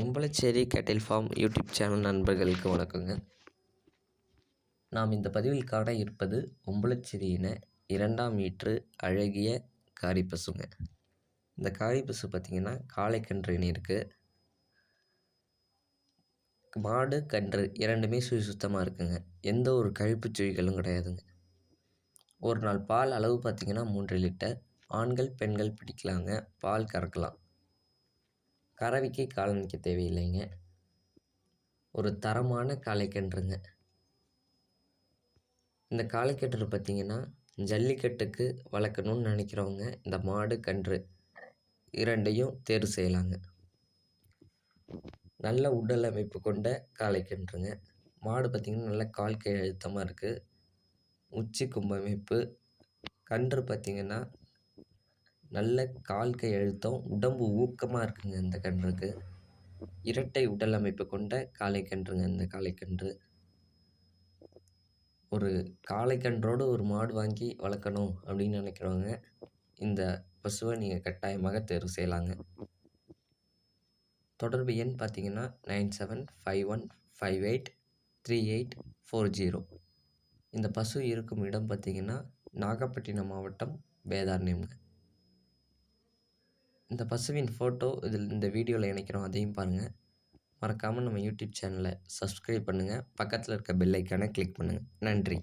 ஒம்பளச்சேரி கேட்டில் form YouTube channel நண்பர்களுக்கு வணக்கங்க. நாம் இந்த பதிவில் காண இருப்பது ஒம்பளச்சேரியின இரண்டாம் ஈற்று அழகிய காரிப்பசுங்க இந்த காரிப்பசு பார்த்திங்கன்னா காளைக்கன்று இருக்குது மாடு கன்று இரண்டுமே சுய சுத்தமாக இருக்குங்க. எந்த ஒரு கழிப்பு சுழிகளும் கிடையாதுங்க. ஒரு நாள் பால் அளவு பார்த்திங்கன்னா மூன்று லிட்டர். ஆண்கள் பெண்கள் பிடிக்கலாங்க. பால் கறக்கலாம். கறவைக்கு கால் நிற்க தேவையில்லைங்க. ஒரு தரமான காளைக்கன்றுங்க. இந்த காளைக்கன்று பார்த்திங்கன்னா ஜல்லிக்கட்டுக்கு வளர்க்கணுன்னு நினைக்கிறவங்க இந்த மாடு கன்று இரண்டையும் தேர்வு செய்யலாங்க. நல்ல உடல் அமைப்பு கொண்ட காளைக்கன்றுங்க. மாடு பார்த்திங்கன்னா நல்ல கால் கை அழுத்தமாக இருக்குது உச்சி கும்பமைப்பு. கன்று பார்த்திங்கன்னா நல்ல கால் கை அழுத்தம் உடம்பு ஊக்கமாக இருக்குங்க இந்த கன்றுக்கு. இரட்டை உடல் அமைப்பு கொண்ட காளைக்கன்றுங்க இந்த காளைக்கன்று ஒரு காளைக்கன்றோடு ஒரு மாடு வாங்கி வளர்க்கணும் அப்படின்னு நினைக்கிறவங்க இந்த பசுவை நீங்கள் கட்டாயமாக தேர்வு செய்யலாங்க. தொடர்பு எண் பார்த்தீங்கன்னா nine seven five one five eight three eight four zero. இந்த பசு இருக்கும் இடம் பார்த்திங்கன்னா நாகப்பட்டினம் மாவட்டம் வேதாரண்யம்ங்க. இந்த பசுவின் ஃபோட்டோ இதில் இந்த வீடியோவில் இணைக்கிறோம் அதையும் பாருங்கள் மறக்காமல் நம்ம யூடியூப் சேனலை சப்ஸ்கிரைப் பண்ணுங்கள் பக்கத்தில் இருக்க பெல்லைக்கான கிளிக் பண்ணுங்கள் நன்றி.